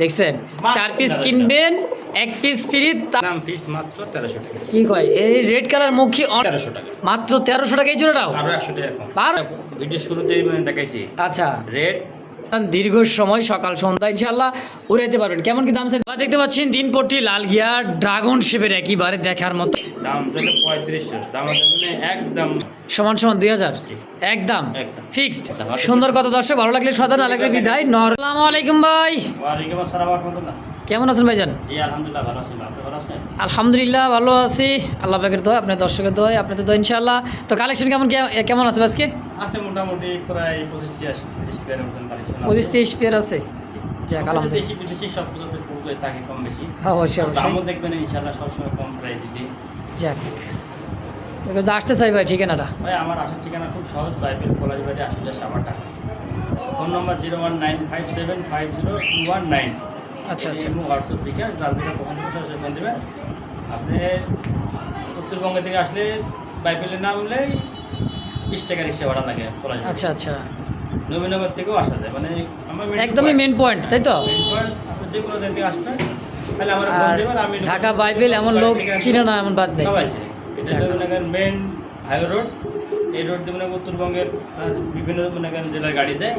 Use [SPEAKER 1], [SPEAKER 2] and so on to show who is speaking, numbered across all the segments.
[SPEAKER 1] দেখছেন চার পিস কিনবেন এক পিস ফ্রি
[SPEAKER 2] দাম পিস মাত্র তেরোশো টাকা।
[SPEAKER 1] কি কয়? এই রেড কালার মুখী
[SPEAKER 2] তেরোশো টাকা।
[SPEAKER 1] মাত্র তেরোশো টাকা এই জোড়াটাও?
[SPEAKER 2] আরও একশো টাকা
[SPEAKER 1] বারো?
[SPEAKER 2] ভিডিও শুরুতেই মানে দেখাইছি।
[SPEAKER 1] আচ্ছা।
[SPEAKER 2] রেড
[SPEAKER 1] দীর্ঘ সময় সকাল সন্ধ্যা ইনশাল্লাহ উড়াইতে পারবেন। কেমন কি দাম স্যার দেখতে পাচ্ছেন? দিন পট্টি লাল গিয়া ড্রাগন শেপের একইবারে দেখার মতো।
[SPEAKER 2] দাম পঁয়ত্রিশশো। দাম মানে একদম
[SPEAKER 1] সমান সমান দুই হাজার? একদম। ফিক্সড? সুন্দর কথা দর্শক ভালো লাগলে সদা না লাগলে বিদায়। নর আলাইকুম ভাই।
[SPEAKER 2] ওয়ালাইকুম আসসালাম
[SPEAKER 1] কেমন আছেন ভাইজান?
[SPEAKER 2] আলহামদুলিল্লাহ ভালো আছি।
[SPEAKER 1] আল্লাহ পাকের দোয়া আপনার দর্শকের দোয়া আপনাদের দোয়া ইনশাআল্লাহ। তো কালেকশন কেমন কেমন আছে আজকে?
[SPEAKER 2] আছে মোটামুটি প্রায় পঁচিশ তিরিশ
[SPEAKER 1] পেয়ার আছে। যাক আলহামদুলিল্লাহ। হ্যাঁ
[SPEAKER 2] ইনশাল্লাহ
[SPEAKER 1] আসতে চাই ভাই ঠিকানাটা।
[SPEAKER 2] ভাই আমার আসার ঠিকানা খুব সহজ কলেজ বাড়ি আসলে phone number zero one nine five seven five zero two one nine.
[SPEAKER 1] আচ্ছা আচ্ছা।
[SPEAKER 2] হোয়াটসঅ্যাপ বিকাশ যার থেকে কখন ফোন দেবেন আপনি উত্তরবঙ্গ থেকে আসলে বাইপেলে নামলে বিশ টাকা রিক্সা ভাড়া লাগে
[SPEAKER 1] আচ্ছা আচ্ছা।
[SPEAKER 2] নবীনগর থেকেও আসা যায়। মানে
[SPEAKER 1] একদমই মেন পয়েন্ট তাই তো?
[SPEAKER 2] Point, যে কোনো জায়গা থেকে আসবেন তাহলে আমার আমি
[SPEAKER 1] ঢাকা বাইবেল এমন লোক চিনে না এমন বাদ নেই। যাক।
[SPEAKER 2] মনে হাইওয়ে রোড এই রোড দিয়ে মনে উত্তরবঙ্গের বিভিন্ন মনে করেন জেলার গাড়ি যায়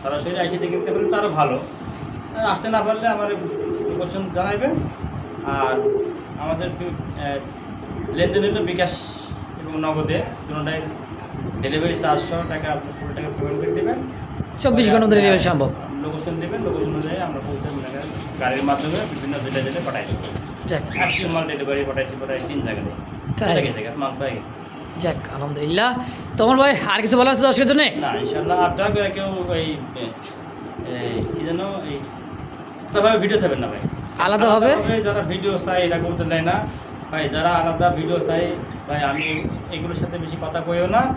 [SPEAKER 2] সরাসরি আইসি থেকে কিনতে পারলে ভালো। আসতে না পারলে আমার লোকেশন জানাইবেন আর আমাদের বি- আহ, লেনদেন হলো বিকাশ এবং নগদে। দুটাই ডেলিভারি চারশো টাকা আপনি পুরো টাকা পেমেন্ট করে দেবেন।
[SPEAKER 1] চব্বিশ ঘণ্টা ডেলিভারি সম্ভব।
[SPEAKER 2] লোকেশন দেবেন লোকেশন অনুযায়ী আমরা পৌঁছে গাড়ির মাধ্যমে বিভিন্ন জেলায় জেলায় পাঠাই আজকে মাল ডেলিভারি পাঠাইছি প্রায় তিন জায়গায়। তিন জায়গায় মাল পাই।
[SPEAKER 1] যাক আলহামদুলিল্লাহ। তোমার ভাই আর কিছু বলা আছে দর্শকের জন্য?
[SPEAKER 2] না ইনশাল্লাহ আর দয়া করে কেউ এই কি যেন এই তবে ভিডিও চাইবেন না ভাই।
[SPEAKER 1] আলাদা হবে?
[SPEAKER 2] যারা ভিডিও চাই এরা করতে দেয় না। ভাই যারা আলাদা ভিডিও চাই ভাই আমি এগুলোর সাথে বেশি কথা কইও না।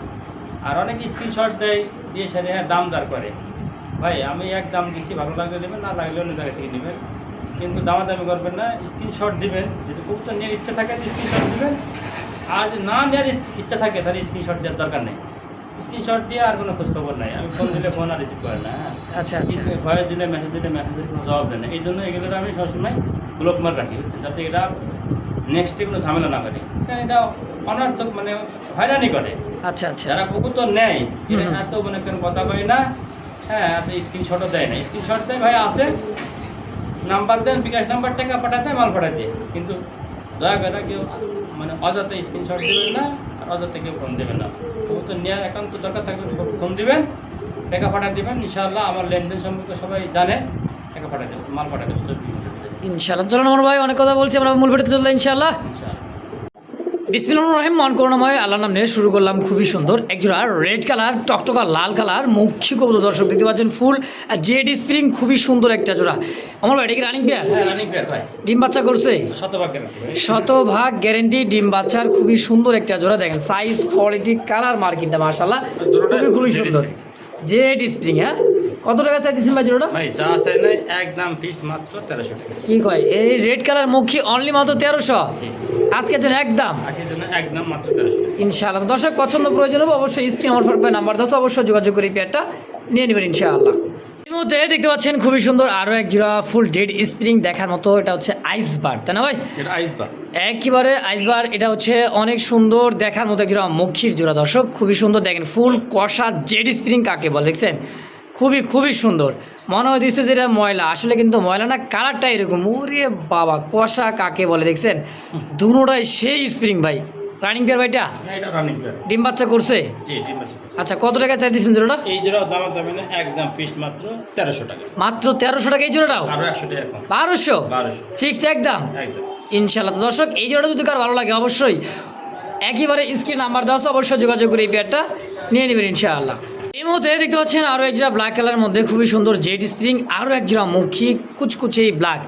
[SPEAKER 2] আর অনেক স্ক্রিনশট দেয় দিয়ে সারে হ্যাঁ দাম দার করে। ভাই আমি এক দাম দিচ্ছি ভালো লাগলে নেবেন না লাগলে অন্য জায়গা থেকে নেবেন। কিন্তু দামাদামি করবেন না স্ক্রিনশট দিবেন। যদি কবুতর নেওয়ার ইচ্ছা থাকে স্ক্রিনশট দিবেন। আর যদি না নেওয়ার ইচ- ইচ্ছা থাকে তাহলে স্ক্রিনশট দেওয়ার দরকার নেই। স্ক্রিনশট দিয়ে আর কোনো খোঁজখবর নাই। আমি ফোন দিলে ফোন আর রিসিভ করে না হ্যাঁ।
[SPEAKER 1] আচ্ছা আচ্ছা।
[SPEAKER 2] ভয়েস দিলে মেসেজ দিলে মেসেজের কোনো জবাব দেয় না। এই জন্য এগুলো আমি সবসময় ব্লক মার রাখি যাতে এটা নেক্সটে কোনো ঝামেলা না করে। কারণ এটা অনার্থক মানে হয়রানি করে।
[SPEAKER 1] আচ্ছা আচ্ছা।
[SPEAKER 2] যারা কুকুর তো নেয়। এত মনে করেন কথা কয় না হ্যাঁ এত স্ক্রিনশটও দেয় না। স্ক্রিনশট দেয় ভাই আছে নাম্বার দেন বিকাশ নাম্বার টাকা পাঠাতে মাল পাঠাতে। কিন্তু দয়া করে কেউ মানে অযথা স্ক্রিনশট দেবেন না। অযথা থেকে ফোন দেবেন না সমস্ত নেওয়ার একান্ত দরকার থাকলে ফোন দেবেন, টাকা পাঠা দেবেন, ইনশাআল্লাহ আমার লেনদেন সম্পর্কে সবাই জানে, টাকা পাঠা দেবেন মাল পাঠা দেবেন।
[SPEAKER 1] ইনশাআল্লাহ চলুন, আমার ভাই, অনেক কথা বলছি, আমরা মূল ভিডিওতে ইনশাআল্লাহ
[SPEAKER 2] ইনশাআল্লাহ।
[SPEAKER 1] বিসমিল্লাহ রহিম মন করুণাময় আল্লাহ নাম নিয়ে শুরু করলাম। খুবই সুন্দর। একজোড়া রেড কালার টকটকা লাল কালার মুখ্য কবুতর। দর্শক দেখতে পাচ্ছেন ফুল আর জেড স্প্রিং খুবই সুন্দর একটা জোড়া। আমার ভাই এটা কি রানিং পেয়ার
[SPEAKER 2] হ্যাঁ রানিং পেয়ার
[SPEAKER 1] ডিম বাচ্চা করছে। শতভাগ গ্যারেন্টি ডিম বাচ্চার খুবই সুন্দর একটা জোড়া। দেখেন সাইজ কোয়ালিটি কালার মার্কিংটা মার্শাল্লাহ খুবই খুবই সুন্দর। জেড স্প্রিং হ্যাঁ? কত টাকা চাইতেছেন ভাই জোড়াটা?
[SPEAKER 2] ভাই চা চাই নাই একদম ফিক্সড মাত্র তেরোশো টাকা।
[SPEAKER 1] কি কয়? এই রেড কালার মুখী অনলি মাত্র তেরোশো? আজকের জন্য একদম
[SPEAKER 2] আশির জন্য একদম মাত্র তেরোশো
[SPEAKER 1] ইনশাআল্লাহ। দর্শক পছন্দ প্রয়োজন হবে অবশ্যই স্ক্রিন আমার ফোন নাম্বার দশ অবশ্যই যোগাযোগ করে পেয়ারটা নিয়ে নেবেন ইনশাআল্লাহ। এই মুহূর্তে দেখতে পাচ্ছেন খুবই সুন্দর আরও এক জোড়া ফুল ডেড স্প্রিং দেখার মতো এটা হচ্ছে আইস বার তাই না ভাই?
[SPEAKER 2] এটা আইস বা
[SPEAKER 1] একেবারে আইসবার এটা হচ্ছে অনেক সুন্দর দেখার মতো এক জোড়া মক্ষীর জোড়া দর্শক খুবই সুন্দর দেখেন ফুল কষা জেড স্প্রিং কাকে বলে দেখছেন? খুবই খুবই সুন্দর। মনে হয় দিচ্ছে যেটা ময়লা। আসলে কিন্তু ময়লা না কালারটা এরকম। ওরে বাবা কষা কাকে বলে দেখছেন? দুটোটাই সেই স্প্রিং ভাই। রানিং পেয়ার ভাইটা?
[SPEAKER 2] পেয়ার
[SPEAKER 1] ডিম বাচ্চা করছে? আচ্ছা কত টাকা চাই দিচ্ছেন জোড়াটা?
[SPEAKER 2] এই জোড়া দাম দামে না একদম ফিক্সড মাত্র তেরোশো টাকা।
[SPEAKER 1] মাত্র তেরোশো টাকা এই জোড়াটাও? বারোশো? ফিক্সড একদম? ইনশাল্লাহ দর্শক এই জোড়াটা যদি কার ভালো লাগে অবশ্যই একেবারে স্ক্রিন নাম্বার দেওয়া অবশ্যই যোগাযোগ করে এই পেয়ারটা নিয়ে নেবেন ইনশাআল্লাহ। এই মুহূর্তে দেখতে পাচ্ছেন আরও এক জোড়া ব্ল্যাক কালার মধ্যে খুবই সুন্দর জেড স্প্রিং আরও একজোড়া মুখী কুচকুচে এই ব্ল্যাক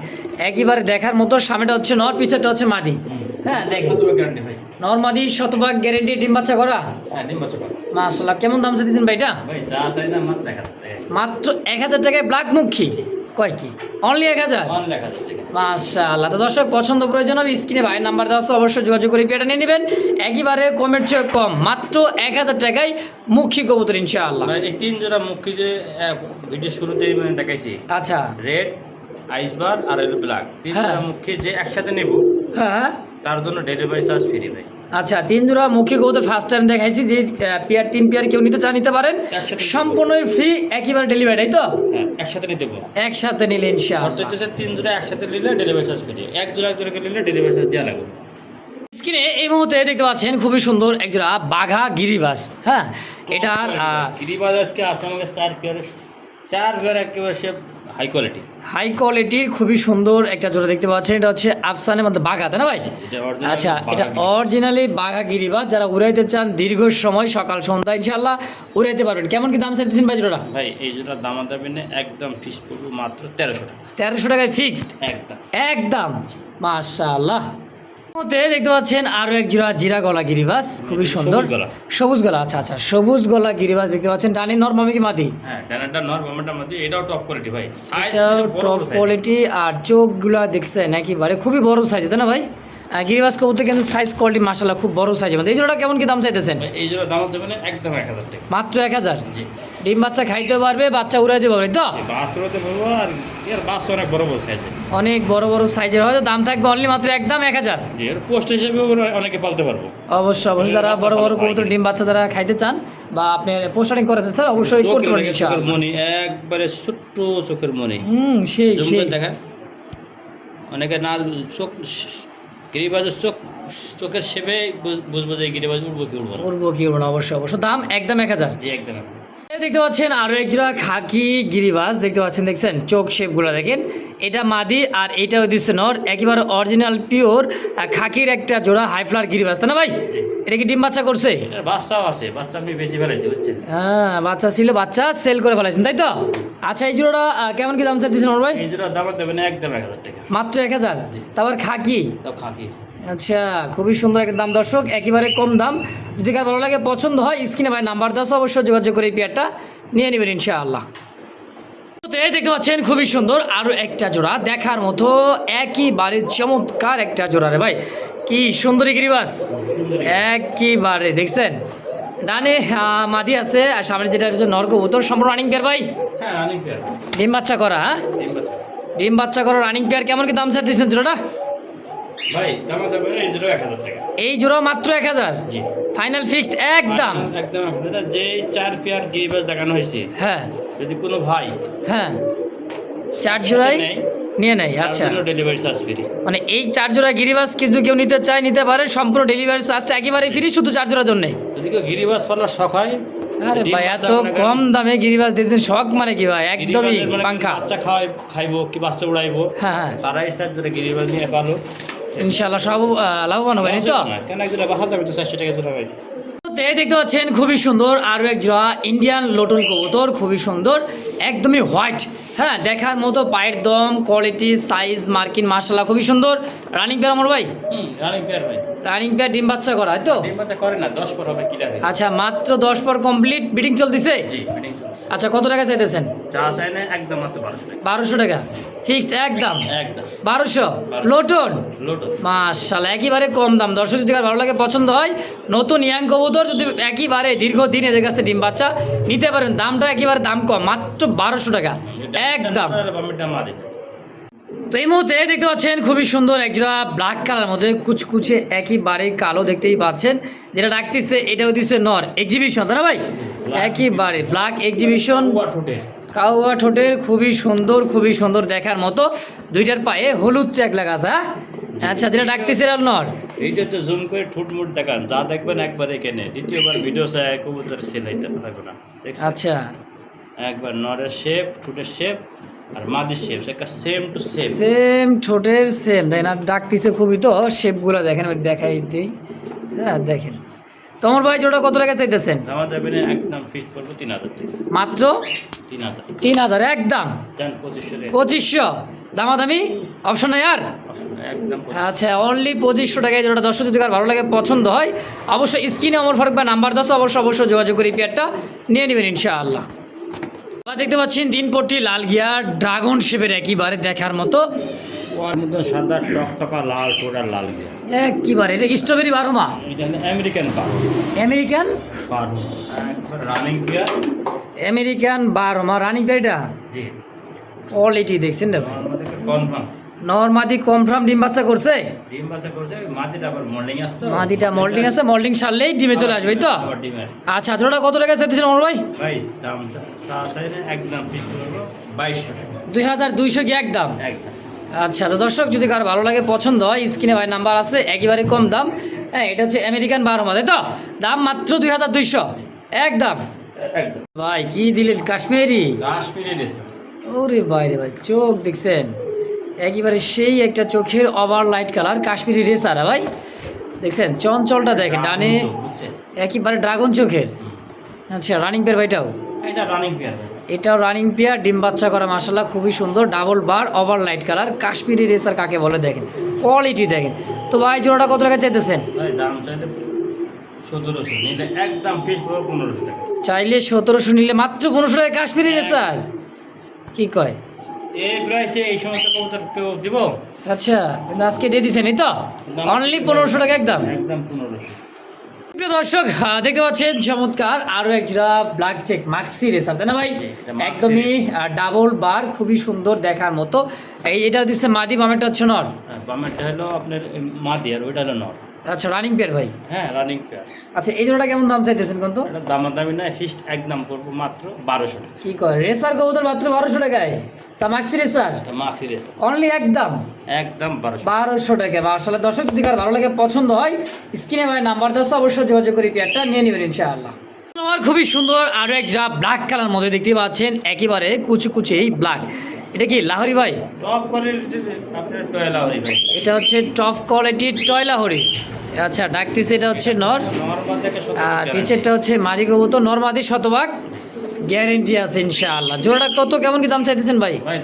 [SPEAKER 1] একইবারে দেখার মতো সামনেটা হচ্ছে নর পিছারটা হচ্ছে মাদি। হ্যাঁ দেখেন।
[SPEAKER 2] শতভাগ গ্যারান্টি ভাই।
[SPEAKER 1] নর মাদি শতভাগ গ্যারেন্টি ডিম বাচ্চা করা?
[SPEAKER 2] হ্যাঁ
[SPEAKER 1] মাসাল্লাহ কেমন দাম চাইছেন ভাইটা
[SPEAKER 2] মাত্র এক হাজার
[SPEAKER 1] টাকায় ব্ল্যাক মুখী? কয় কি? অনলি এক হাজার?
[SPEAKER 2] টাকা
[SPEAKER 1] মাশাআল্লাহ তো দর্শক পছন্দ প্রয়োজন হবে স্ক্রিনে ভাইয়ের নাম্বার দেওয়া আছে অবশ্যই যোগাযোগ করে পেটা নিয়ে নেবেন। একইবারে কমের চেয়ে কম মাত্র এক হাজার টাকায় মুখী কবুতর ইনশাআল্লাহ।
[SPEAKER 2] ভাই, এই তিন জোড়া মুখী যে ভিডিও শুরুতেই মানে দেখাইছি।
[SPEAKER 1] আচ্ছা।
[SPEAKER 2] রেড আইসবার আর ব্ল্যাক তিন
[SPEAKER 1] হ্যাঁ।
[SPEAKER 2] জোড়া মুখী যে একসাথে নেব
[SPEAKER 1] হ্যাঁ।
[SPEAKER 2] তার জন্য ডেলিভারি চার্জ ফ্রি ভাই।
[SPEAKER 1] আচ্ছা তিন জোড়া মুখী কবুতর ফার্স্ট টাইম দেখাইছি যে পেয়ার তিন পেয়ার কেউ নিতে চান নিতে পারেন।
[SPEAKER 2] একসাথে
[SPEAKER 1] সম্পূর্ণ ফ্রি একইবারে ডেলিভারি তাই তো?
[SPEAKER 2] হ্যাঁ একসাথে নিতে
[SPEAKER 1] একসাথে নিলে ইনশাআল্লাহ।
[SPEAKER 2] তিন জোড়া একসাথে নিলে ডেলিভারি চার্জ ফ্রি এক জোড়া এক জোড়া নিলে ডেলিভারি চার্জ দেওয়া লাগবে।
[SPEAKER 1] স্ক্রিনে এই মুহূর্তে দেখতে পাচ্ছেন খুবই সুন্দর একজোড়া বাঘা গিরিবাস হ্যাঁ? এটার আহ,
[SPEAKER 2] গিরিবাজ আজকে আছে আমাকে চার পেয়ার চার পেয়ার একেবারে সে হাই কোয়ালিটি
[SPEAKER 1] হাই কোয়ালিটির খুবই সুন্দর একটা জোড়া দেখতে পাচ্ছেন। এটা হচ্ছে আফসানের মধ্যে বাঘা তাই না ভাই? আচ্ছা এটা অরিজিনালি বাঘা গিরিবাস যারা উড়াইতে চান দীর্ঘ সময় সকাল সন্ধ্যা ইনশাল্লাহ উড়াইতে পারবেন। কেমন কি দাম চাইতেছেন ভাই জোড়া
[SPEAKER 2] ভাই এই জোড়া দাম দাবি একদম ফিক্সড মাত্র তেরোশো টাকা।
[SPEAKER 1] তেরোশো টাকায় ফিক্সড
[SPEAKER 2] একদম।
[SPEAKER 1] একদম। মাশাআল্লাহ। মধ্যে দেখতে পাচ্ছেন আরও এক জোড়া জিরা গলা গিরিবাস খুবই সুন্দর।
[SPEAKER 2] সবুজ গলা।
[SPEAKER 1] আচ্ছা আচ্ছা সবুজ গলা গিরিবাস দেখতে পাচ্ছেন। ডানি আমি কি মাদি?
[SPEAKER 2] হ্যাঁ ডানাটা এটাও টপ কোয়ালিটি ভাই।
[SPEAKER 1] এটাও টপ কোয়ালিটি আর চোখগুলা দেখছেন বারে খুবই বড় সাইজ তাই না ভাই? গিরিবাস কবুতর কিন্তু সাইজ কোয়ালিটি মাসাল্লাহ খুব বড় সাইজের মধ্যে। এই জোড়াটা কেমন কি দাম চাইতেছেন?
[SPEAKER 2] এই জোড়া দাম দেবে না একদম এক হাজার টাকা।
[SPEAKER 1] মাত্র এক হাজার?
[SPEAKER 2] জি।
[SPEAKER 1] ডিম বাচ্চা খাইতে পারবে বাচ্চা উড়াই উড়াইতে পারবে তো?
[SPEAKER 2] অনেক বড় বড় সাইজের
[SPEAKER 1] অনেক বড় বড় সাইজের হয়তো দাম থাকবে অনলি মাত্র একদম এক হাজার।
[SPEAKER 2] পোস্ট হিসেবেও অনেকে পালতে পারব।
[SPEAKER 1] অবশ্যই অবশ্যই যারা বড় বড় কবুতর ডিম বাচ্চা যারা খাইতে চান বা আপনি পোস্টারিং করে দিতে চান, অবশ্যই করতে পারেন ইনশাআল্লাহ।
[SPEAKER 2] চোখের মনি একবারে ছোট্ট চোখের মনি
[SPEAKER 1] হুম সেই সেই।
[SPEAKER 2] দেখেন অনেকে না চোখ গিরিবাজের চোখ চোখের সেবে বুঝব যে গিরিবাজ উঠবো কি উঠবো না
[SPEAKER 1] উড়বো কি উড়বো না অবশ্যই অবশ্যই। দাম একদম এক হাজার।
[SPEAKER 2] জি একদম
[SPEAKER 1] দেখতে পাচ্ছেন আরও এক জোড়া খাকি গিরিবাস। দেখতে পাচ্ছেন দেখছেন? চোখ শেপগুলো দেখেন। এটা মাদি আর এটা দিচ্ছে নর। একেবারে অরিজিনাল পিওর খাকির একটা জোড়া হাই ফ্লার গিরিবাস। তাই না ভাই? এটা কি ডিম বাচ্চা করছে?
[SPEAKER 2] বাচ্চাও আছে বাচ্চা আমি বেশি বুঝছেন?
[SPEAKER 1] হ্যাঁ বাচ্চা ছিল বাচ্চা সেল করে ফেলাইছেন তাই তো? আচ্ছা এই জোড়াটা কেমন কি দাম চাইতেছেন ওর ভাই?
[SPEAKER 2] এই জোড়া দাম দেবে না একদম এক হাজার টাকা।
[SPEAKER 1] মাত্র এক হাজার? তারপর খাকি?
[SPEAKER 2] তাও খাকি।
[SPEAKER 1] আচ্ছা খুবই সুন্দর একটা দাম দর্শক একেবারে কম দাম। যদি কার ভালো লাগে পছন্দ হয় স্ক্রিনে ভাই নাম্বার দাস অবশ্যই যোগাযোগ করে এই পেয়ারটা নিয়ে নেবেন ইনশাআল্লাহ। তো এই দেখতে পাচ্ছেন খুবই সুন্দর আরও একটা জোড়া। দেখার মতো একই একইবারে চমৎকার একটা জোড়া রে ভাই। কি সুন্দরী গিরিবাস। একইবারে দেখছেন? ডানে মাদি আছে আর সামনে যেটা হচ্ছে নরকবুতর সম্পূর্ণ রানিং পেয়ার ভাই?
[SPEAKER 2] হ্যাঁ
[SPEAKER 1] ডিম বাচ্চা করা হ্যাঁ? ডিম বাচ্চা। করা রানিং পেয়ার কেমন কি দাম চাইতেছেন জোড়াটা?
[SPEAKER 2] ভাই এই জোড়া এক হাজার টাকা।
[SPEAKER 1] এই জোড়া মাত্র এক হাজার?
[SPEAKER 2] জি।
[SPEAKER 1] ফাইনাল ফিক্সড একদম।
[SPEAKER 2] একদম আপনারা যে চার পেয়ার গিরিবাজ দেখানো হয়েছে
[SPEAKER 1] হ্যাঁ।
[SPEAKER 2] যদি কোনো ভাই
[SPEAKER 1] হ্যাঁ। চার জোড়াই
[SPEAKER 2] নিয়ে
[SPEAKER 1] নেয় আচ্ছা।
[SPEAKER 2] ডেলিভারি চার্জ ফ্রি
[SPEAKER 1] মানে এই চার জোড়া গিরিবাস কিছু কেউ নিতে চায় নিতে পারে সম্পূর্ণ ডেলিভারি চার্জটা একেবারে ফ্রি শুধু চার জোড়ার জন্য।
[SPEAKER 2] যদি কেউ গিরিবাজ পালার শখ হয়
[SPEAKER 1] আরে ভাই এত কম দামে গিরিবাস দিতেন শখ মানে কি ভাই? একদমই
[SPEAKER 2] মানে
[SPEAKER 1] পাঙ্খা
[SPEAKER 2] বাচ্চা খাওয়াই খাইবো কি বাচ্চা উড়াইবো
[SPEAKER 1] হ্যাঁ হ্যাঁ।
[SPEAKER 2] তারা এই সাইড ধরে গিরিবাজ নিয়ে পারো
[SPEAKER 1] ইনশাল্লাহ সব লাভবান হবে তো? দেখতে পাচ্ছেন খুবই সুন্দর আরও এক জোড়া ইন্ডিয়ান লোটন কবুতর খুবই সুন্দর একদমই হোয়াইট হ্যাঁ দেখার মতো পায়ের দম কোয়ালিটি সাইজ মার্কিন মার্শাল্লাহ খুবই সুন্দর। রানিং পেয়ার আমার ভাই?
[SPEAKER 2] রানিং পেয়ার ভাই।
[SPEAKER 1] রানিং পেয়ার ডিম বাচ্চা করা তো?
[SPEAKER 2] ডিম বাচ্চা করে না দশ পর হবে
[SPEAKER 1] আচ্ছা মাত্র দশ পর কমপ্লিট বিটিং চলতেছে?
[SPEAKER 2] জি চলছে
[SPEAKER 1] আচ্ছা কত টাকা চাইতেছেন?
[SPEAKER 2] চা চাই না একদম মাত্র বারোশো টাকা।
[SPEAKER 1] বারোশো টাকা। ফিক্সড? একদম?
[SPEAKER 2] একদম।
[SPEAKER 1] বারোশো? লোটন?
[SPEAKER 2] লোটো
[SPEAKER 1] মাশাল্লাহ একেবারে কম দাম। দর্শক যদি ভালো লাগে পছন্দ হয় নতুন ইয়াং কবুতর যদি একইবারে দীর্ঘদিন এদের কাছে ডিম বাচ্চা নিতে পারেন। দামটা একেবারে দাম কম মাত্র বারোশো টাকা। একদম। তো এই মুহূর্তে দেখতে পাচ্ছেন খুবই সুন্দর একজোড়া ব্ল্যাক কালার মধ্যে কুচকুচে একই একইবারে কালো দেখতেই পাচ্ছেন। যেটা ডাকতেছে এটাও দিচ্ছে নর এক্সিবিশন তাই না ভাই? একইবারে ব্ল্যাক এক্সিবিশন কাউয়া ঠোঁটের খুবই সুন্দর খুবই সুন্দর দেখার মতো। দুইটার পায়ে হলুদ চেক লাগা হ্যাঁ? আচ্ছা যেটা ডাকতেছে আর নর?
[SPEAKER 2] এইটা তো জুম করে ঠুট মুট দেখান যা দেখবেন একবার এখানে। দ্বিতীয়বার ভিডিও কবুতর সেলাইতে থাকবে না।
[SPEAKER 1] আচ্ছা।
[SPEAKER 2] একবার নরের শেপ ঠুটের শেপ আর মাদির শেপ সেটা সেম টু সেম
[SPEAKER 1] সেম ঠোঁটের সেম তাই না ডাকতেছে খুবই তো শেপগুলো দেখেন দেখাই দিই। হ্যাঁ দেখেন। তোমার ভাই জোড়া কত টাকা চাইতেছেন?
[SPEAKER 2] আমার যাবে একদম ফিক্স করব তিন হাজার
[SPEAKER 1] মাত্র?
[SPEAKER 2] তিন হাজার।
[SPEAKER 1] তিন হাজার একদম।
[SPEAKER 2] পঁচিশশো
[SPEAKER 1] দামাদামি? অপশন নাই আর? আচ্ছা অনলি পঁচিশশো টাকায় যেটা দর্শক যদি কার ভালো লাগে পছন্দ হয় অবশ্যই স্ক্রিনে আমার ফারুক বা নাম্বার দশ অবশ্যই অবশ্যই যোগাযোগ করে এই পেয়ারটা নিয়ে নেবেন ইনশাআল্লাহ। দেখতে পাচ্ছেন দিনপট্টি লাল গিয়া ড্রাগন শেপের একেবারে দেখার মতো।
[SPEAKER 2] ওর মধ্যে সাদা টকটকা লাল টোটা লাল দিয়ে
[SPEAKER 1] একেবারে এটা স্ট্রবেরি বারোমা?
[SPEAKER 2] এটা আমেরিকান বার
[SPEAKER 1] আমেরিকান?
[SPEAKER 2] বার একবার রানিং গিয়ার
[SPEAKER 1] আমেরিকান বারোমা রানিং
[SPEAKER 2] জি।
[SPEAKER 1] কোয়ালিটি দেখছেন না
[SPEAKER 2] কনফার্ম
[SPEAKER 1] নর্মাদি কনফার্ম ডিম বাচ্চা করছে?
[SPEAKER 2] ডিম বাচ্চা করছে মাটিটা আবার মল্ডিং আসতো।
[SPEAKER 1] মাদিটা মোল্ডিং আছে মোল্ডিং সারলেই ডিমে চলে আসবে তো? আচ্ছা জোড়াটা কত টাকা চাইতেছেন আমার ভাই?
[SPEAKER 2] ভাই দাম একদম
[SPEAKER 1] দুই হাজার দুইশো কি একদম
[SPEAKER 2] একদম
[SPEAKER 1] আচ্ছা তো দর্শক যদি কার ভালো লাগে পছন্দ হয় স্ক্রিনে ভাই নাম্বার আছে একেবারে কম দাম। হ্যাঁ এটা হচ্ছে আমেরিকান বারো তাই তো? দাম মাত্র দুই হাজার দুইশো। একদম ভাই কি দিলেন? কাশ্মীরি?
[SPEAKER 2] কাশ্মীরি
[SPEAKER 1] ওরে বাইরে ভাই চোখ দেখছেন। একেবারে সেই একটা চোখের over light colour Kashmiri racer ভাই। দেখছেন? চঞ্চলটা দেখেন ডানে একেবারে ড্রাগন চোখের। আচ্ছা রানিং পেয়ার ভাইটাও?
[SPEAKER 2] এটা রানিং পেয়ার
[SPEAKER 1] এটাও রানিং পেয়ার ডিম বাচ্চা করা মাসাল্লাহ খুবই সুন্দর ডাবল বার over light colour Kashmiri racer কাকে বলে দেখেন? কোয়ালিটি দেখেন। তো ভাই জোড়াটা কত টাকা চাইতেছেন?
[SPEAKER 2] চাইলে সতেরোশো নিলে
[SPEAKER 1] মাত্র পনেরোশো টাকা কাশ্মীরি রেসার। কি কয়?
[SPEAKER 2] এই প্রাইসে এই সমস্ত কবুতর কেউ দিব?
[SPEAKER 1] আচ্ছা কিন্তু আজকে দিয়ে দিছেন এই তো? অনলি পনেরোশো টাকা একদম?
[SPEAKER 2] একদম পনেরোশো।
[SPEAKER 1] প্রিয় দর্শক আহ, দেখতে পাচ্ছেন চমৎকার আরও একটা ব্ল্যাক চেক মাক্সি রেসার তাই না ভাই? একদমই ডাবল বার খুবই সুন্দর দেখার মতো। এই এটা দিচ্ছে মাদি বামেরটা হচ্ছে নর?
[SPEAKER 2] বামেরটা হলো আপনার মাদি আর ওইটা হলো নর।
[SPEAKER 1] আচ্ছা রানিং পেয়ার ভাই?
[SPEAKER 2] হ্যাঁ রানিং পেয়ার
[SPEAKER 1] আচ্ছা এই জোড়াটা কেমন দাম চাইতেছেন কোন তো
[SPEAKER 2] এটা দামাদামি নাই ফিক্সড একদম পড়ব মাত্র বারোশো টাকা।
[SPEAKER 1] কি কয় রেসার কবুতর মাত্র বারোশো টাকায়? তা maxi racer
[SPEAKER 2] maxi racer
[SPEAKER 1] only একদম?
[SPEAKER 2] একদম বারোশো
[SPEAKER 1] বারোশো টাকা। মার্শাল্লাহ দর্শক যদি কার ভালো লাগে পছন্দ হয় স্ক্রিনে ভাই নাম্বার দশ অবশ্যই যোগাযোগ করি পেয়ারটা নিয়ে নেবেন ইনশাআল্লাহ। আমার খুবই সুন্দর আরও এক যা ব্ল্যাক কালার মধ্যে দেখতে পাচ্ছেন একেবারে কুচি কুচি ব্ল্যাক এটা কি লাহরি ভাই?
[SPEAKER 2] টপ কোয়ালিটির আপনার টয়লা হই ভাই।
[SPEAKER 1] এটা হচ্ছে টপ কোয়ালিটির টয়লাহরি আচ্ছা ডাকতেছে এটা হচ্ছে নর। আর পিছেরটা হচ্ছে মাদি কবুতর নর্মাদি শতভাগ। গ্যারেন্টি আছে ইনশাআল্লাহ। জোড়াটা কত কেমন কি দাম চাইতেছেন ভাই?
[SPEAKER 2] ভাই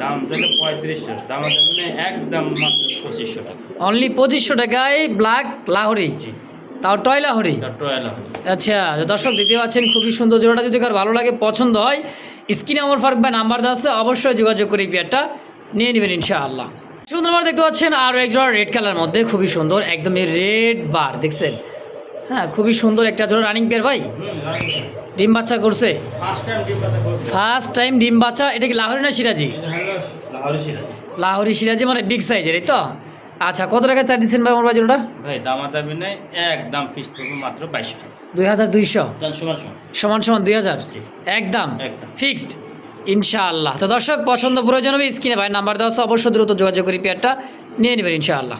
[SPEAKER 2] দাম দিলে পঁয়ত্রিশশো। দামাদামি না একদম মাত্র পঁচিশশো টাকা।
[SPEAKER 1] অনলি পঁচিশশো টাকায় ব্ল্যাক লাহরি। তাও টয়লাহরি
[SPEAKER 2] এটা টয়লা
[SPEAKER 1] আচ্ছা দর্শক দেখতে পাচ্ছেন খুবই সুন্দর জোড়াটা। যদি কার ভালো লাগে পছন্দ হয় স্ক্রিনে আমার ফার্ক বা নাম্বার দেওয়া আছে অবশ্যই যোগাযোগ করে পেয়ারটা নিয়ে নেবেন ইনশাআল্লাহ। সুন্দর দেখতে পাচ্ছেন আরও এক জোড়া রেড কালার মধ্যে খুবই সুন্দর একদমই রেড বার দেখছেন? হ্যাঁ খুবই সুন্দর একটা জোড়া রানিং পেয়ার ভাই। ডিম বাচ্চা করছে?
[SPEAKER 2] ফার্স্ট টাইম ডিম
[SPEAKER 1] বাচ্চা এটা কি লাহোরি না সিরাজি?
[SPEAKER 2] লাহোরি সিরাজি।
[SPEAKER 1] মানে বিগ সাইজের এই তো? আচ্ছা কত টাকা চাই দিচ্ছেন ভাই আমার ভাই জোড়াটা
[SPEAKER 2] ভাই দামাদামি নেই একদম পিস পড়বে মাত্র বাইশশো
[SPEAKER 1] দুই হাজার দুইশো?
[SPEAKER 2] সমান সমান
[SPEAKER 1] দুই হাজার। একদম
[SPEAKER 2] একদম।
[SPEAKER 1] ফিক্সড? ইনশাআল্লাহ। তো দর্শক পছন্দ প্রয়োজন হবে স্ক্রিনে ভাই নাম্বার দেওয়া আছে অবশ্যই দ্রুত যোগাযোগ করি পেয়ারটা নিয়ে নেবেন ইনশাআল্লাহ।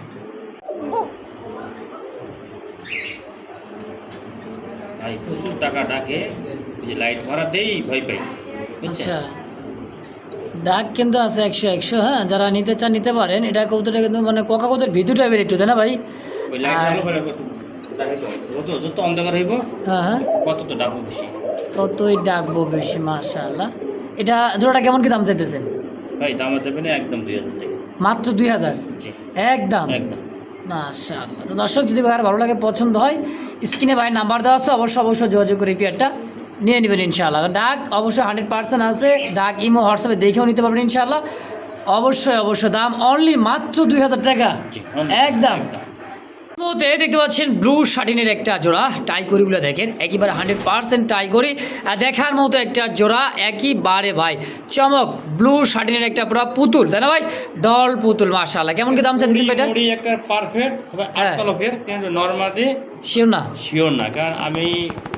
[SPEAKER 2] ভাই প্রচুর টাকা ডাকে লাইট ভাড়া দেই ভয় পাই।
[SPEAKER 1] আচ্ছা। ডাক কিন্তু আছে একশো একশো হ্যাঁ? যারা নিতে চান নিতে পারেন। এটা কবুতরটা কিন্তু মানে কোকা কবুতর ভিতু টাইপের একটু তাই না ভাই? হ্যাঁ হ্যাঁ। ততই ডাকবো বেশি মাশাআল্লাহ। এটা জোড়াটা কেমন কি দাম চাইতেছেন?
[SPEAKER 2] ভাই দামা দেবে একদম দুই হাজার
[SPEAKER 1] মাত্র দুই হাজার? একদম?
[SPEAKER 2] একদম।
[SPEAKER 1] তো দর্শক যদি ভাইয়ের ভালো লাগে পছন্দ হয় স্ক্রিনে ভাই নাম্বার দেওয়া আছে অবশ্যই অবশ্যই যোগাযোগ করে পেয়ারটা নিয়ে নেবেন ইনশাআল্লাহ। ডাক অবশ্যই হান্ড্রেড পার্সেন্ট আছে। ডাক ইমো হোয়াটসঅ্যাপে দেখেও নিতে পারবেন ইনশাল্লাহ অবশ্যই অবশ্যই। দাম অনলি মাত্র দুই হাজার টাকা। একদম। মধ্যে দেখতে পাচ্ছেন ব্লু শাটিনের একটা জোড়া টাইগরিগুলো দেখেন একেবারে হান্ড্রেড পার্সেন্ট টাইগরি আর দেখার মতো একটা জোড়া একইবারে ভাই চমক ব্লু শাটিনের একটা পুরো পুতুল তাই না ভাই? ডল পুতুল মাশাআল্লাহ। কেমন কি দাম চাইছেন ভাই এটা
[SPEAKER 2] পারফেক্ট হবে
[SPEAKER 1] হ্যাঁ।
[SPEAKER 2] আট লোকের কিন্তু নর্মালি
[SPEAKER 1] শিওর না?
[SPEAKER 2] শিওর না কারণ আমি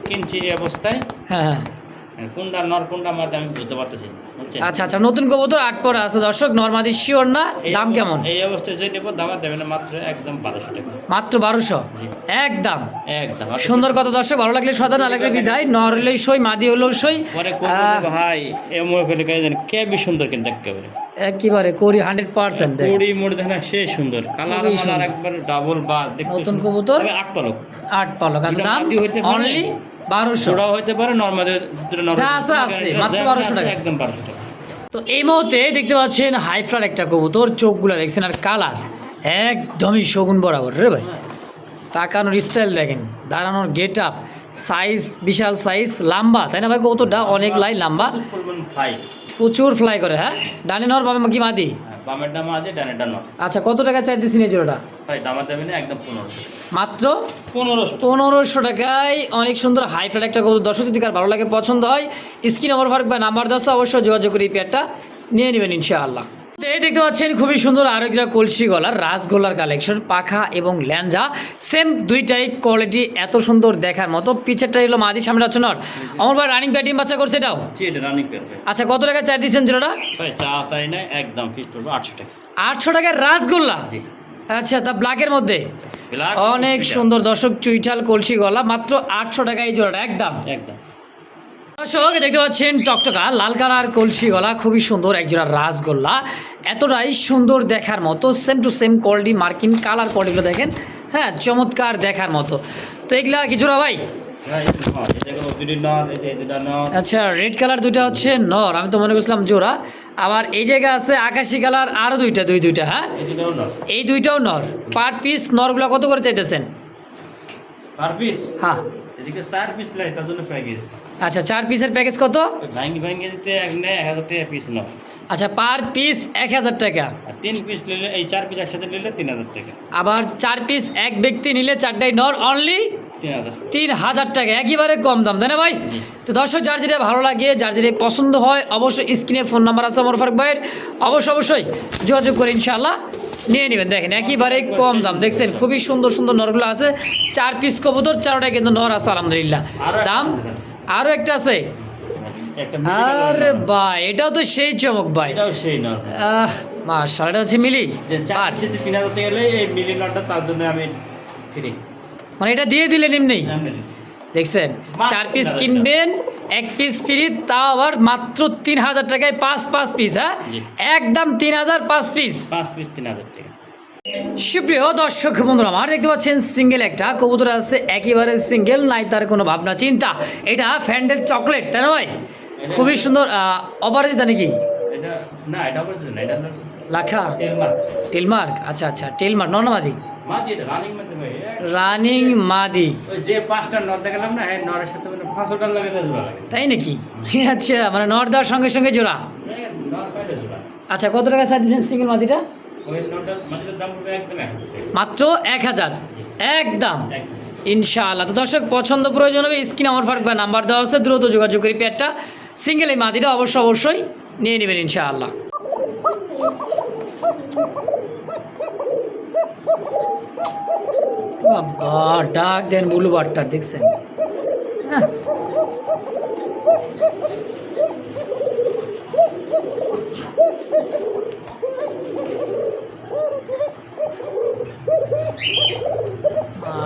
[SPEAKER 2] কিনছি এই অবস্থায়।
[SPEAKER 1] হ্যাঁ হ্যাঁ।
[SPEAKER 2] কোনটা নর কোনটা মাঝে আমি বুঝতে পারতেছি
[SPEAKER 1] আচ্ছা আচ্ছা নতুন কবুতর আট পরে আছে দর্শক নর্মাদি শিওর না দাম কেমন?
[SPEAKER 2] এই অবস্থায় যে নেব দামা দেবে না মাত্র একদম বারোশো টাকা।
[SPEAKER 1] মাত্র বারোশো? একদম।
[SPEAKER 2] একদম।
[SPEAKER 1] সুন্দর কথা দর্শক ভালো লাগলে সদা না লাগলে বিদায়। নর হলেই সই মাদি হলেও সই।
[SPEAKER 2] ভাই এমন করে কে জানি কে বি সুন্দর কিন্তু একেবারে।
[SPEAKER 1] একেবারে করি হান্ড্রেড পার্সেন্ট
[SPEAKER 2] মুড়ি মুড়ি দেখেন সে সুন্দর। কালার একবার ডাবল বা
[SPEAKER 1] নতুন। কবুতর?
[SPEAKER 2] আট পালক।
[SPEAKER 1] আট পালক আছে দাম?
[SPEAKER 2] মাদি।
[SPEAKER 1] অনলি বারোশো।
[SPEAKER 2] ছোড়াও হইতে পারে নর্মালি
[SPEAKER 1] যা আছে আছে, মাত্র 1200 টাকা।
[SPEAKER 2] একদম বারোশো টাকা।
[SPEAKER 1] তো এই মুহূর্তে দেখতে পাচ্ছেন হাইফ্লার একটা কবুতর চোখগুলো দেখছেন আর কালার একদমই শগুন বরাবর রে ভাই। তাকানোর স্টাইল দেখেন দাঁড়ানোর গেট আপ সাইজ বিশাল সাইজ লম্বা তাই না ভাই কতটা অনেক লাই লম্বা।
[SPEAKER 2] প্রচুর ফ্লাই
[SPEAKER 1] করে হ্যাঁ? ডানে নর বামে কি মাদি?
[SPEAKER 2] বামের ডামা আছে ডানের নয়
[SPEAKER 1] আচ্ছা কত টাকা চাই এই জোড়াটা?
[SPEAKER 2] ভাই দামা দেবে না একদম পনেরোশো।
[SPEAKER 1] মাত্র?
[SPEAKER 2] পনেরোশো
[SPEAKER 1] পনেরোশো টাকায় অনেক সুন্দর হাই ফ্ল্যাট একটা কবুতর। দর্শক যদি কার ভালো লাগে পছন্দ হয় স্ক্রিন ওভার ফার্ক বা নাম্বার দশ অবশ্যই যোগাযোগ করে এই পেয়ারটা নিয়ে নেবেন ইনশাআল্লাহ। এই দেখতে পাচ্ছেন খুবই সুন্দর আরও একটা কলসি গলার রাসগোল্লার কালেকশন পাখা এবং ল্যাঞ্জা সেম দুইটাই কোয়ালিটি এত সুন্দর দেখার মতো। পিছেরটা হলো মাদি সামনে হচ্ছে নট। আমার ভাই রানিং ব্যাটিং বাচ্চা করছে এটাও?
[SPEAKER 2] জি এটা রানিং পেয়ার
[SPEAKER 1] আচ্ছা কত টাকা চাই দিচ্ছেন জোড়াটা
[SPEAKER 2] ভাই চা চাই না একদম আটশো টাকা।
[SPEAKER 1] আটশো টাকার রাসগোল্লা?
[SPEAKER 2] জি।
[SPEAKER 1] আচ্ছা তা ব্ল্যাকের মধ্যে? অনেক সুন্দর দর্শক চুইঠাল কলসি গলা মাত্র আটশো টাকা এই জোড়াটা একদম।
[SPEAKER 2] একদম।
[SPEAKER 1] দর্শক দেখতে পাচ্ছেন টকটকা লাল কালার কলসি গলা খুবই সুন্দর একজোড়া রাসগোল্লা। এতটাই সুন্দর দেখার মতো সেম টু সেম কোয়ালিটি মার্কিন কালার কোয়ালিটিগুলো দেখেন। হ্যাঁ চমৎকার দেখার মতো। তো এগুলা কি জোড়া ভাই?
[SPEAKER 2] নর
[SPEAKER 1] আচ্ছা রেড কালার দুইটা হচ্ছে নর আমি তো মনে করছিলাম জোড়া। আবার এই জায়গায় আছে আকাশি কালার আরও দুইটা দুই দুইটা হ্যাঁ?
[SPEAKER 2] এই
[SPEAKER 1] এই দুইটাও নর। পার পিস নরগুলো কত করে চাইতেছেন?
[SPEAKER 2] পার পিস
[SPEAKER 1] হ্যাঁ।
[SPEAKER 2] এদিকে চার পিস লাই তার জন্য প্যাকেজ
[SPEAKER 1] আচ্ছা চার পিসের প্যাকেজ কত?
[SPEAKER 2] ভাঙ্গি ভাঙ্গি দিতে এক নেয় এক হাজার টাকা পিস নাও
[SPEAKER 1] আচ্ছা পার পিস এক হাজার টাকা।
[SPEAKER 2] আর তিন পিস নিলে এই চার পিস একসাথে নিলে তিন হাজার টাকা।
[SPEAKER 1] আবার চার পিস এক ব্যক্তি নিলে চারটাই নর অনলি
[SPEAKER 2] তিন হাজার।
[SPEAKER 1] টাকা একেবারে কম দাম তাই না ভাই? তো দর্শক যার যেটা ভালো লাগে যার যেটা পছন্দ হয় অবশ্যই স্ক্রিনে ফোন নাম্বার আছে আমার ফারুক ভাইয়ের। অবশ্যই অবশ্যই যোগাযোগ করে ইনশাআল্লাহ নিয়ে নেবেন। দেখেন একেবারে কম দাম। দেখছেন খুবই সুন্দর সুন্দর নরগুলো আছে। চার পিস কবুতর চারটায় কিন্তু নর আছে আলহামদুলিল্লাহ। দাম? আরও একটা আছে? আরে ভাই এটাও তো সেই চমক ভাই।
[SPEAKER 2] এটাও সেই নর।
[SPEAKER 1] আহ মাশাল এটা হচ্ছে মিলি।
[SPEAKER 2] যে চার
[SPEAKER 1] আর
[SPEAKER 2] তিন হাজার টাকা এই মিলি নটটা তার জন্য আমি ফ্রি
[SPEAKER 1] মানে এটা দিয়ে দিলেন এমনি। দেখছেন চার পিস কিনবেন এক পিস ফ্রি তাও আবার মাত্র তিন হাজার টাকায় পাঁচ পাঁচ পিস হ্যাঁ? একদম তিন হাজার পাঁচ পিস
[SPEAKER 2] পাঁচ পিস তিন হাজার টাকা।
[SPEAKER 1] সুপ্রিয় দর্শক বন্ধুরা আমার দেখতে পাচ্ছেন সিঙ্গেল একটা কবুতর আছে একেবারে সিঙ্গেল নাই তার কোনো ভাবনা চিন্তা। এটা ফ্যান্ডের চকলেট তাই না ভাই? খুবই সুন্দর অপারেজ দা নাকি? লাখা? টেলমার্ক আচ্ছা আচ্ছা টেলমার্ক নর্মাদি।
[SPEAKER 2] রানিং ভাই
[SPEAKER 1] মাদি
[SPEAKER 2] যে পাঁচটা নর দেখালাম না হ্যাঁ নরের সাথে মানে পাঁচশোটার লাগে জোড়া লাগে।
[SPEAKER 1] তাই নাকি? আচ্ছা মানে নর দেওয়ার সঙ্গে সঙ্গে জোড়া? আচ্ছা কত টাকা সার দিচ্ছেন সিঙ্গেল মাদিটা। মাত্র এক হাজার? একদম। ইনশাআল্লাহ। তো দর্শক পছন্দ প্রয়োজন হবে স্ক্রিন আমার ফার্ক বা নাম্বার দেওয়া হচ্ছে দ্রুত যোগাযোগ করি পেয়ারটা সিঙ্গেল এই মাদিটা অবশ্য অবশ্যই নিয়ে নেবেন ইনশাআল্লাহ। বাবা ডাক দেন বুলু বাট্টার দেখছেন? হ্যাঁ।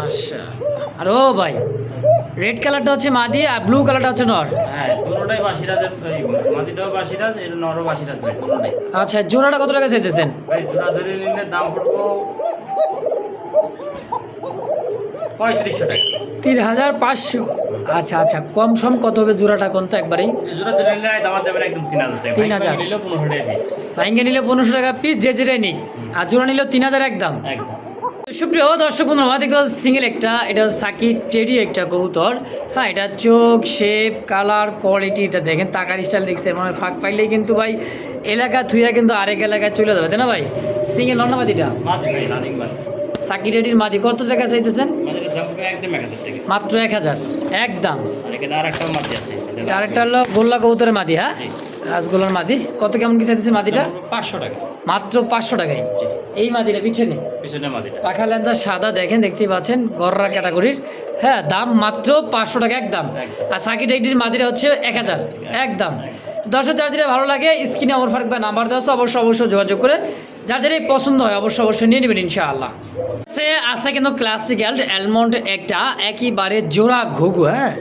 [SPEAKER 1] আচ্ছা আর ও ভাই রেড কালারটা হচ্ছে মাদি আর ব্লু কালারটা হচ্ছে নর।
[SPEAKER 2] হ্যাঁ দুটোটাই বাসিরাজের এই বাসিরাজ এটা নরও বাসিরাজ ভাই দুটোটাই।
[SPEAKER 1] আচ্ছা জোড়াটা কত টাকা চাইতেছেন?
[SPEAKER 2] ভাই জোড়া ধরে নিলে দাম পড়ব পঁয়ত্রিশশো টাকা।
[SPEAKER 1] তিন হাজার পাঁচশো। আচ্ছা আচ্ছা কম সম কত হবে জোড়াটা কোন তো একবারেই?
[SPEAKER 2] তিন হাজার টাকা।
[SPEAKER 1] 3000
[SPEAKER 2] নিলেও পনেরোশো টাকা পিস
[SPEAKER 1] ভাইঙ্গে নিলে পনেরোশো টাকা পিস যে যেটাই নিক। আর জোড়া নিলেও তিন হাজার একদম। সুপ্রিয় দর্শক বন্ধু আমার দেখতে সিঙ্গেল একটা এটা সাকি টেডি একটা কবুতর। হ্যাঁ এটা চোখ শেপ কালার কোয়ালিটি এটা দেখেন তাকার স্টাইল দেখছে মানে ফাঁক পাইলেই কিন্তু ভাই এলাকা থুইয়া কিন্তু আরেক এলাকায় চলে যাবে তাই না ভাই? সিঙ্গেল নন্নাবাদিটা
[SPEAKER 2] মাঝে
[SPEAKER 1] সাকি টেডির মাদি কত টাকা চাইতেছেন? মাত্র এক হাজার। একদম। আরেকটা হলো গোল্লা কবুতরের মাদি হ্যাঁ। রাসগোল্লার মাদি। কত কেমন কি চাইতেছে মাদিটা?
[SPEAKER 2] পাঁচশো টাকা।
[SPEAKER 1] মাত্র পাঁচশো টাকায়। এই মাদিটা পিছনে? পাখা লেন্সা সাদা দেখেন দেখতেই পাচ্ছেন গররা ক্যাটাগরির। হ্যাঁ দাম মাত্র পাঁচশো টাকা একদম। আর সাকিট এইটির মাদিরা হচ্ছে এক হাজার। একদম। দর্শক যার যেটা ভালো লাগে স্ক্রিনে আমার ফার্ক বা নাম্বার দেওয়া অবশ্যই অবশ্যই যোগাযোগ করে যার যেটাই পছন্দ হয় অবশ্যই অবশ্যই নিয়ে নেবেন ইনশাআল্লাহ। সে আছে কিন্তু ক্লাসিক্যাল অ্যালমন্ড একটা একইবারে জোড়া ঘুঘু হ্যাঁ?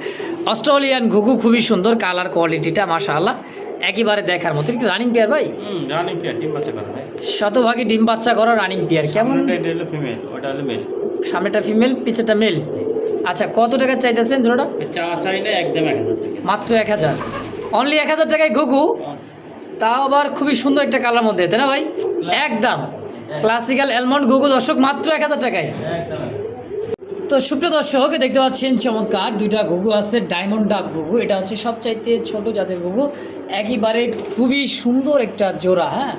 [SPEAKER 1] অস্ট্রেলিয়ান ঘুঘু খুবই সুন্দর কালার কোয়ালিটিটা মাশাআল্লাহ। একেবারে দেখার মতো। একটু রানিং পেয়ার ভাই?
[SPEAKER 2] রানিং পেয়ার ডিম বাচ্চা করে ভাই।
[SPEAKER 1] শতভাগই ডিম বাচ্চা করা রানিং পেয়ার কেমন?
[SPEAKER 2] সামনেটা ফিমেল ওটা হলো মেল
[SPEAKER 1] সামনেটা ফিমেল পিছেরটা মেল আচ্ছা কত টাকা চাইতেছেন জোড়াটা?
[SPEAKER 2] চা চাই না একদম এক হাজার টাকা।
[SPEAKER 1] মাত্র এক হাজার। অনলি এক হাজার টাকায় ঘুঘু। তাও আবার খুবই সুন্দর একটা কালার মধ্যে তাই না ভাই? একদম। ক্লাসিক্যাল অ্যালমন্ড ঘুঘু দর্শক মাত্র এক হাজার টাকায়। তো সুপ্রিয় দর্শক দেখতে পাচ্ছেন চমৎকার দুইটা ঘুঘু আছে ডায়মন্ড ডাব ঘুঘু। এটা হচ্ছে সবচাইতে ছোট জাতের ঘুঘু। একইবারে খুবই সুন্দর একটা জোড়া হ্যাঁ?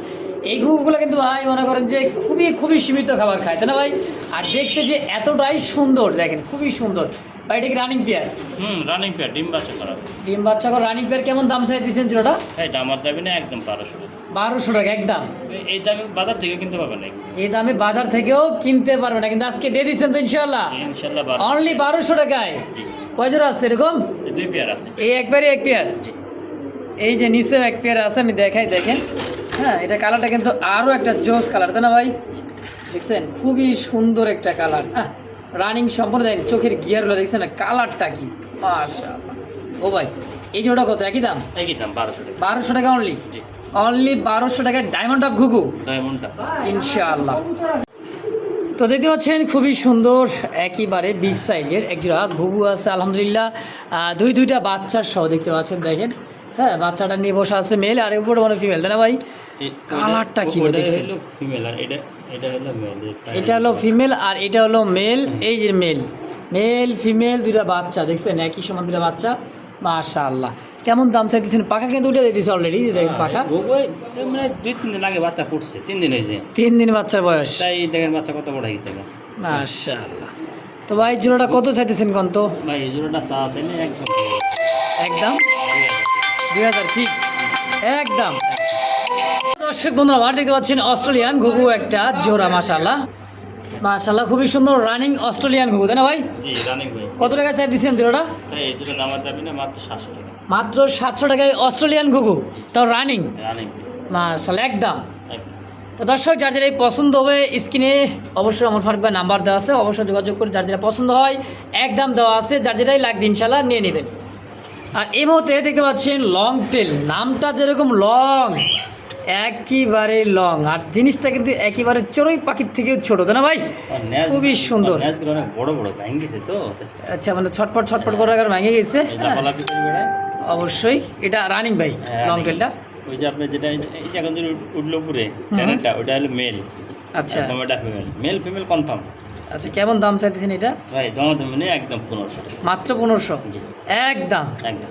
[SPEAKER 1] এই ঘুঘুগুলো কিন্তু ভাই মনে করেন যে খুবই খুবই সীমিত খাবার খায়, তাই না ভাই? আর দেখতে যে এতটাই সুন্দর, দেখেন, খুবই সুন্দর। ভাই এটা কি রানিং পেয়ার
[SPEAKER 2] হুম রানিং পেয়ার ডিম বাচ্চা করা।
[SPEAKER 1] ডিম বাচ্চা করে রানিং পেয়ার কেমন দাম চাই দিচ্ছেন জোড়াটা?
[SPEAKER 2] এই দামার দাবি না একদম বারোশো। টাকা
[SPEAKER 1] বারোশো টাকা একদম।
[SPEAKER 2] এই দামে বাজার থেকে কিনতে পাবেন না
[SPEAKER 1] এই দামে বাজার থেকেও কিনতে পারবে না কিন্তু আজকে দিয়ে দিচ্ছেন তো ইনশাল্লাহ
[SPEAKER 2] ইনশাল্লাহ
[SPEAKER 1] অনলি বারোশো টাকায়। কয় জোড়া আছে এরকম?
[SPEAKER 2] দুই পেয়ার আছে।
[SPEAKER 1] এই একবারই এক পেয়ার এই যে নিচেও এক পেয়ার আছে আমি দেখাই দেখেন। হ্যাঁ এটা কালারটা কিন্তু আরও একটা জোস কালার তাই না ভাই? দেখছেন? খুবই সুন্দর একটা কালার হ্যাঁ রানিং সম্পূর্ণ দেখেন চোখের গিয়ারগুলো দেখছেন না? কালারটা কি? মাশা ও ভাই এই জোড়া কত? একই দাম?
[SPEAKER 2] একই দাম বারোশো টাকা।
[SPEAKER 1] বারোশো টাকা অনলি অনলি বারোশো টাকায় ডায়মন্ড অফ ঘুঘু?
[SPEAKER 2] ডায়মন্ডটা
[SPEAKER 1] ইনশাআল্লাহ। তো দেখতে পাচ্ছেন খুবই সুন্দর একইবারে বিগ সাইজের একজোড়া ঘুঘু আছে আলহামদুলিল্লাহ। দুই দুইটা বাচ্চার সহ দেখতে পাচ্ছেন দেখেন। হ্যাঁ বাচ্চাটা নিয়ে বসে আছে মেল আর উপরে মানে ফিমেল তাই না ভাই? কালারটা কি দেখছেন?
[SPEAKER 2] ফিমেল আর এটা এটা হলো মেল
[SPEAKER 1] এটা হলো ফিমেল আর এটা হলো মেল এই যে মেল মেল ফিমেল দুইটা বাচ্চা দেখছেন? একই সমান দুইটা বাচ্চা। মাশাআল্লাহ। কেমন দাম চাইতেছেন? পাখা কিন্তু উঠে দিয়েছে অলরেডি দেখেন পাখা।
[SPEAKER 2] মানে দুই তিন দিন আগে বাচ্চা ফুটছে তিন দিন হয়েছে।
[SPEAKER 1] তিন দিন বাচ্চার বয়স।
[SPEAKER 2] তাই দেখেন বাচ্চা কত বড় হয়ে গেছে।
[SPEAKER 1] মাশাআল্লাহ। তো ভাই জোড়াটা কত চাইতেছেন কোন তো
[SPEAKER 2] ভাই জোড়াটা চা একদম।
[SPEAKER 1] একদম? দুই হাজার। ফিক্সড একদম। দর্শক বন্ধুরা আমার দেখতে পাচ্ছেন অস্ট্রেলিয়ান ঘুঘু একটা জোড়া মাশাল্লাহ মাশাল্লাহ খুবই সুন্দর রানিং অস্ট্রেলিয়ান ঘুঘু তাই না ভাই?
[SPEAKER 2] জি রানিং ভাই
[SPEAKER 1] কত টাকা চাই দিচ্ছেন জোড়াটা?
[SPEAKER 2] এই জোড়া দামার না মাত্র সাতশো টাকা।
[SPEAKER 1] মাত্র সাতশো টাকায় অস্ট্রেলিয়ান ঘুঘু তাও রানিং
[SPEAKER 2] রানিং
[SPEAKER 1] মাশাল্লাহ একদম। তো দর্শক যার যারা এই পছন্দ হবে স্ক্রিনে অবশ্যই আমার ফারুক ভাই নাম্বার দেওয়া আছে অবশ্যই যোগাযোগ করে যার যেটা পছন্দ হয় একদম দেওয়া আছে যার যেটাই লাগবে ইনশাল্লাহ নিয়ে নেবেন। আর এই মুহূর্তে দেখতে পাচ্ছেন লং টেল নামটা যেরকম লং একেবারে লং আর জিনিসটা কিন্তু একেবারে চড়ুই পাখির থেকেও ছোট তাই না ভাই? খুবই সুন্দর।
[SPEAKER 2] বড় বড় ভেঙে গেছে তো
[SPEAKER 1] আচ্ছা মানে ছটপট ছটপট করে আগে ভেঙে গেছে। অবশ্যই। এটা রানিং ভাই
[SPEAKER 2] হ্যাঁ,
[SPEAKER 1] লং টেলটা
[SPEAKER 2] ওই যে আপনি যেটা এখন যে উঠল ট্যানেরটা ওটা হলো মেল
[SPEAKER 1] আচ্ছা।
[SPEAKER 2] টমেটা ফিমেল মেল ফিমেল কনফার্ম
[SPEAKER 1] আচ্ছা কেমন দাম চাইতেছেন এটা?
[SPEAKER 2] ভাই দমা মানে একদম পনেরোশো
[SPEAKER 1] মাত্র পনেরোশো? একদম।
[SPEAKER 2] একদম।